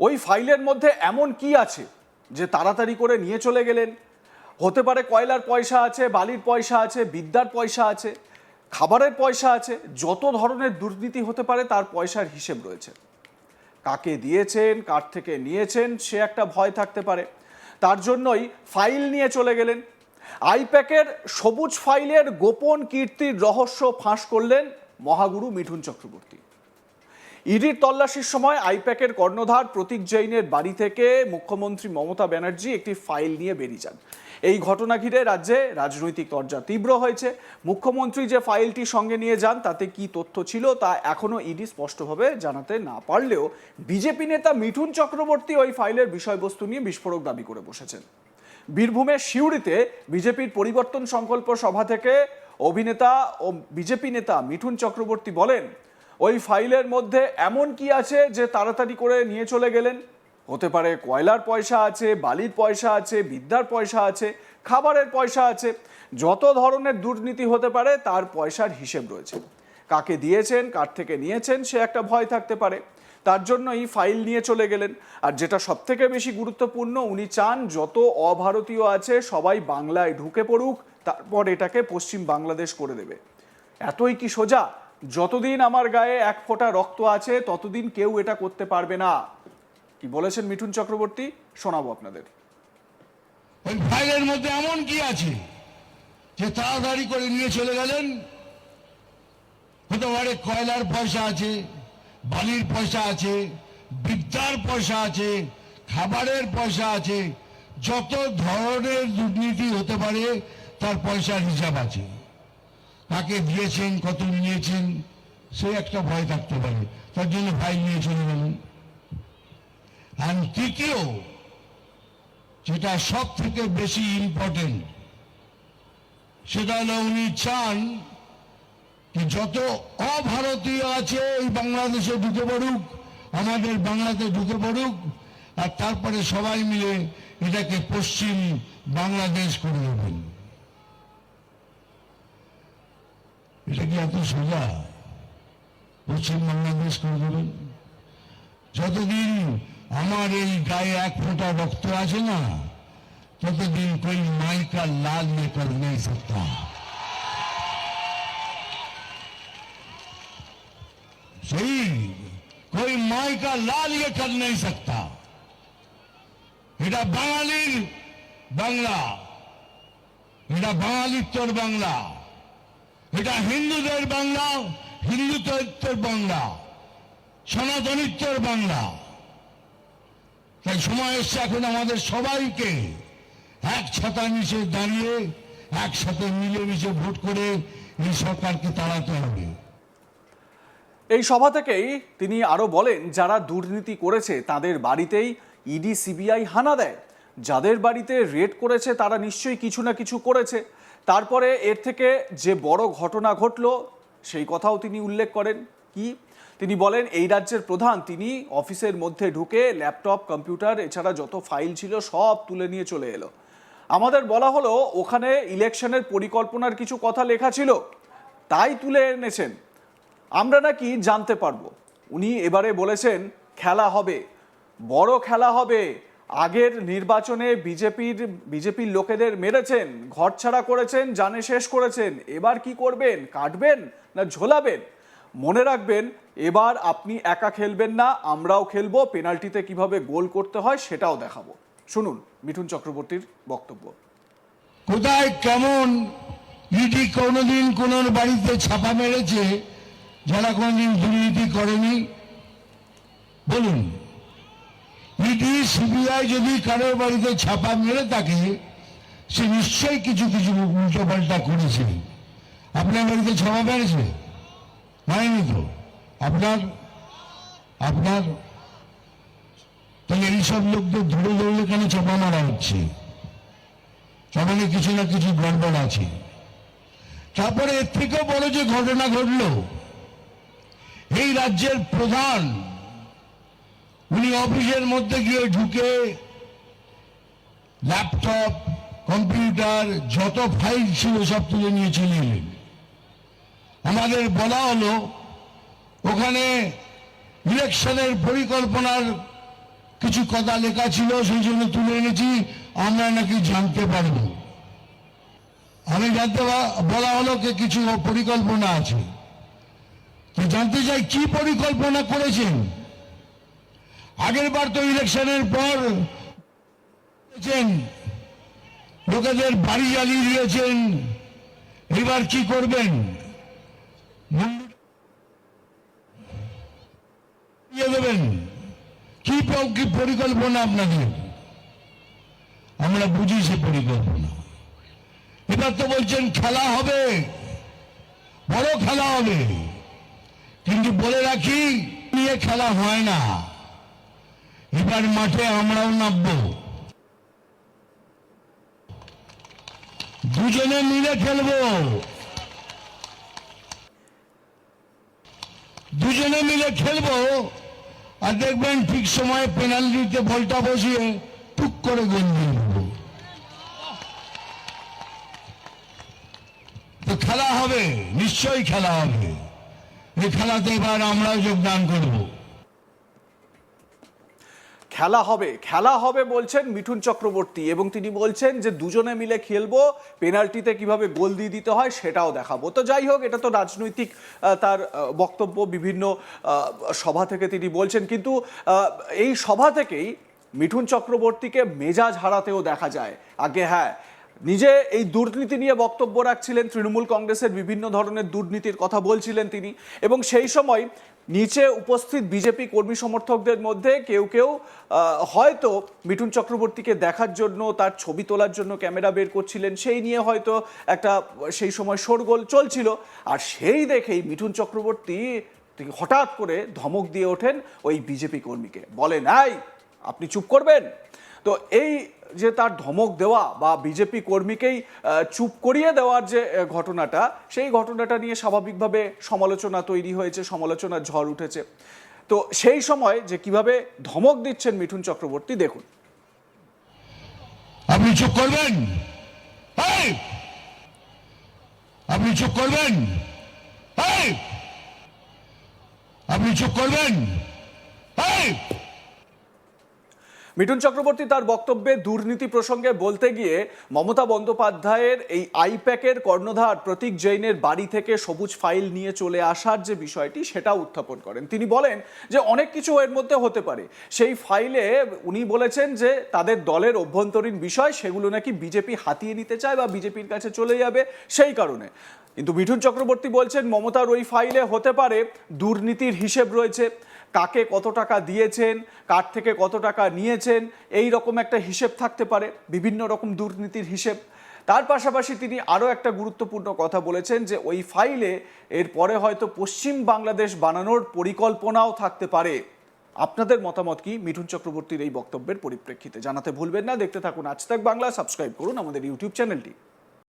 ওই ফাইলের মধ্যে এমন কি আছে যে তাড়াতাড়ি করে নিয়ে চলে গেলেন? হতে পারে কয়লার পয়সা আছে, বালির পয়সা আছে, বিদ্যার পয়সা আছে, খাবারের পয়সা আছে, যত ধরনের দুর্নীতি হতে পারে তার পয়সার হিসেব রয়েছে। কাকে দিয়েছেন, কার থেকে নিয়েছেন, সে একটা ভয় থাকতে পারে। তার জন্যই ফাইল নিয়ে চলে গেলেন। আইপ্যাকের সবুজ ফাইলের গোপন কীর্তির রহস্য ফাঁস করলেন মহাগুরু মিঠুন চক্রবর্তী। ইডির তল্লাশির সময় আইপ্যাকের কর্ণধার প্রতীক জৈনের বাড়ি থেকে মুখ্যমন্ত্রী মমতা ব্যানার্জি একটি ফাইল নিয়ে বেরিয়ে যান। এই ঘটনা ঘিরে রাজ্যে রাজনৈতিক তরজা তীব্র হয়েছে। মুখ্যমন্ত্রী যে ফাইলটি সঙ্গে নিয়ে যান, তাতে কি তথ্য ছিল তা এখনও ইডি স্পষ্টভাবে জানাতে না পারলেও বিজেপি নেতা মিঠুন চক্রবর্তী ওই ফাইলের বিষয়বস্তু নিয়ে বিস্ফোরক দাবি করে বসেছেন। বীরভূমের সিউড়িতে বিজেপির পরিবর্তন সংকল্প সভা থেকে অভিনেতা ও বিজেপি নেতা মিঠুন চক্রবর্তী বলেন ওই ফাইলের মধ্যে এমন কি আছে যে তাড়াতাড়ি করে নিয়ে চলে গেলেন? হতে পারে কয়লার পয়সা আছে, বালির পয়সা আছে, বিদ্যার পয়সা আছে, খাবারের পয়সা আছে। যত ধরনের দুর্নীতি হতে পারে, তার পয়সার হিসেব রয়েছে। কাকে দিয়েছেন, কার থেকে নিয়েছেন, সে একটা ভয় থাকতে পারে। তার জন্যই ফাইল নিয়ে চলে গেলেন। আর যেটা সব থেকে বেশি গুরুত্বপূর্ণ, উনি চান যত অভারতীয় আছে, সবাই বাংলায় ঢুকে পড়ুক, তারপর এটাকে পশ্চিম বাংলাদেশ করে দেবে। এতই কি সোজা? যতদিন আমার গায়ে এক ফোঁটা রক্ত আছে, ততদিন কেউ এটা করতে পারবে না। কি বলেছেন মিঠুন চক্রবর্তী? শোনাবো আপনাদের। ওই ফাইলের মধ্যে এমন কি আছে যে তাড়াতাড়ি করে নিয়ে চলে গেলেন? হতে পারে কয়লার পয়সা আছে, বালির পয়সা আছে, বিদ্যার পয়সা আছে, খাবারের পয়সা আছে, যত ধরনের দুর্নীতি হতে পারে তার পয়সার হিসাব আছে। কাকে দিয়েছেন, কত নিয়েছেন, সে একটা ভয় থাকতে পারে। তার জন্য ফাইল নিয়ে চলে গেলেন আর তৃতীয়, যেটা সব থেকে বেশি ইম্পর্টেন্ট সেটা হলো উনি চান যে যত অভারতীয় আছে এই বাংলাদেশে ঢুকে পড়ুক, আমাদের বাংলাতে ঢুকে পড়ুক, আর তারপরে সবাই মিলে এটাকে পশ্চিম বাংলাদেশ করে দেবেন। এটা কি এত সোজা পশ্চিম বাংলাদেশ করে দেবেন যতদিন আমার এই গায়ে এক ফোঁটা রক্ত আছে না ততদিন कोई माई का लाल ये कर नहीं सकता सही कोई माई का लाल ये कर नहीं सकता এটা বাঙালির বাংলা এটা বাঙালিত্বর বাংলা এটা হিন্দুদের বাংলা, হিন্দু হিন্দুত্বের বাংলা সনাতনিত্বের বাংলা। তাই সময় এসছে এখন আমাদের সবাইকে এক ছাতা নিচে দাঁড়িয়ে, একসাথে মিলেমিশে ভোট করে এই সরকারকে তাড়াতে হবে। এই সভা থেকেই তিনি আরও বলেন, যারা দুর্নীতি করেছে তাদের বাড়িতেই ইডি, সিবিআই হানা দেয়। যাদের বাড়িতে রেড করেছে তারা নিশ্চয়ই কিছু না কিছু করেছে। তারপরে এর থেকে যে বড় ঘটনা ঘটলো, সেই কথাও তিনি উল্লেখ করেন। কি? তিনি বলেন, এই রাজ্যের প্রধান, তিনি অফিসের মধ্যে ঢুকে ল্যাপটপ, কম্পিউটার, এছাড়া যত ফাইল ছিল সব তুলে নিয়ে চলে এলো। আমাদের বলা হলো, ওখানে ইলেকশনের পরিকল্পনার কিছু কথা লেখা ছিল, তাই তুলে এনেছেন। আমরা নাকি জানতে পারব। উনি এবারে বলেছেন, খেলা হবে। বড় খেলা হবে। আগের নির্বাচনে বিজেপির বিজেপির লোকেদের মেরেছেন ঘরছাড়া করেছেন, জানে শেষ করেছেন। এবার কি করবেন? কাটবেন না ঝোলাবেন? মনে রাখবেন, এবার আপনি একা খেলবেন না, আমরাও খেলব। পেনাল্টিতে কীভাবে গোল করতে হয় সেটাও দেখাবো। শুনুন মিঠুন চক্রবর্তীর বক্তব্য। কোথায় কেমন ইডি কোনোদিন কোন বাড়িতে ছাপা মেরেছে, যারা কোনোদিন দুর্নীতি করেনি? বলুন। ইডি সিবিআই যদি কারোর বাড়িতে ছাপা মেরে থাকে, সে নিশ্চয়ই কিছু কিছু উল্টো পাল্টা করেছে। আপনার বাড়িতে ছাপা মেরেছে? হয়নি তো। আপনার আপনার, তাহলে এইসব লোকদের ধরে ধরলে কেন চাপা মারা হচ্ছে? তাহলে কিছু না কিছু গড়বড় আছে। তারপরে এর থেকেও বড় যে ঘটনা ঘটল, এই রাজ্যের প্রধান উনি অফিসের মধ্যে গিয়ে ঢুকে ল্যাপটপ, কম্পিউটার, যত ফাইল ছিল সব তুলে নিয়ে চলে এলেন। আমাদের বলা হলো, ওখানে ইলেকশনের পরিকল্পনার কিছু কথা লেখা ছিল, সেই জন্য তুলে এনেছি, আমরা নাকি জানতে পারব। আমি জানতে বলা হলো যে কিছু পরিকল্পনা আছে। জানতে চাই, কি পরিকল্পনা করেছেন? আগের বার তো ইলেকশনের পর লোকেদের বাড়ি জ্বালিয়ে দিয়েছেন। এবার কি করবেন? দেবেন। কি কি পরিকল্পনা আপনাদের? আমরা বুঝি সে পরিকল্পনা। এবার তো বলছেন, খেলা হবে। বড় খেলা হবে। কিন্তু বলে রাখি, নিয়ে খেলা হয় না। এবার মাঠে আমরাও নামবো। দুজনে মিলে খেলব। দুজনে মিলে খেলব আর দেখবেন ঠিক সময় পেনাল্টিতে বলটা বসিয়ে টুক করে গোল দিয়ে তো খেলা হবে, নিশ্চয়ই খেলা হবে। এই খেলাতে এবার আমরাও যোগদান করব। খেলা হবে। খেলা হবে বলছেন মিঠুন চক্রবর্তী এবং তিনি বলছেন যে দুজনে মিলে খেলব, পেনাল্টিতে কীভাবে গোল দিয়ে দিতে হয় সেটাও দেখাবো। তো যাই হোক, এটা তো রাজনৈতিক তার বক্তব্য বিভিন্ন সভা থেকে তিনি বলছেন। কিন্তু এই সভা থেকেই মিঠুন চক্রবর্তীকে মেজাজ হারাতেও দেখা যায়। আগে হ্যাঁ নিজে এই দুর্নীতি নিয়ে বক্তব্য রাখছিলেন, তৃণমূল কংগ্রেসের বিভিন্ন ধরনের দুর্নীতির কথা বলছিলেন তিনি। এবং সেই সময় নিচে উপস্থিত বিজেপি কর্মী সমর্থকদের মধ্যে কেউ কেউ হয়তো মিঠুন চক্রবর্তীকে দেখার জন্য, তার ছবি তোলার জন্য ক্যামেরা বের করছিলেন, সেই নিয়ে হয়তো একটা, সেই সময় শোরগোল চলছিল। আর সেই দেখেই মিঠুন চক্রবর্তী হঠাৎ করে ধমক দিয়ে ওঠেন ওই বিজেপি কর্মীকে। বলে, নাই, আপনি চুপ করবেন। তো এই যে তার ধমক দেওয়া বা বিজেপি কর্মীকেই চুপ করিয়ে দেওয়ার যে ঘটনাটা, সেই ঘটনাটা নিয়ে স্বাভাবিকভাবে সমালোচনা তৈরি হয়েছে, সমালোচনার ঝড় উঠেছে। তো সেই সময় যে কীভাবে ধমক দিচ্ছেন মিঠুন চক্রবর্তী, দেখুন। আপনি চুপ করবেন! আপনি চুপ করবেন? আপনি চুপ করবেন! মিঠুন চক্রবর্তী তার বক্তব্যে দুর্নীতি প্রসঙ্গে বলতে গিয়ে মমতা বন্দ্যোপাধ্যায়ের এই আইপ্যাকের কর্ণধার প্রতীক জৈনের বাড়ি থেকে সবুজ ফাইল নিয়ে চলে আসার যে বিষয়টি সেটা উত্থাপন করেন। তিনি বলেন যে অনেক কিছু এর মধ্যে হতে পারে। সেই ফাইলে উনি বলেছেন যে তাদের দলের অভ্যন্তরীণ বিষয়, সেগুলো নাকি বিজেপি হাতিয়ে নিতে চায় বা বিজেপির কাছে চলে যাবে সেই কারণে। কিন্তু মিঠুন চক্রবর্তী বলছেন, মমতার ওই ফাইলে হতে পারে, দুর্নীতির হিসেব রয়েছে। কাকে কত টাকা দিয়েছেন, কার থেকে কত টাকা নিয়েছেন, এই রকম একটা হিসেব থাকতে পারে, বিভিন্ন রকম দুর্নীতির হিসেব। তার পাশাপাশি তিনি আরও একটা গুরুত্বপূর্ণ কথা বলেছেন যে ওই ফাইলে এরপরে হয়তো পশ্চিম বাংলাদেশ বানানোর পরিকল্পনাও থাকতে পারে। আপনাদের মতামত কি? মিঠুন চক্রবর্তীর এই বক্তব্যের পরিপ্রেক্ষিতে জানাতে ভুলবেন না। দেখতে থাকুন আজ তাক বাংলা, সাবস্ক্রাইব করুন আমাদের ইউটিউব চ্যানেলটি।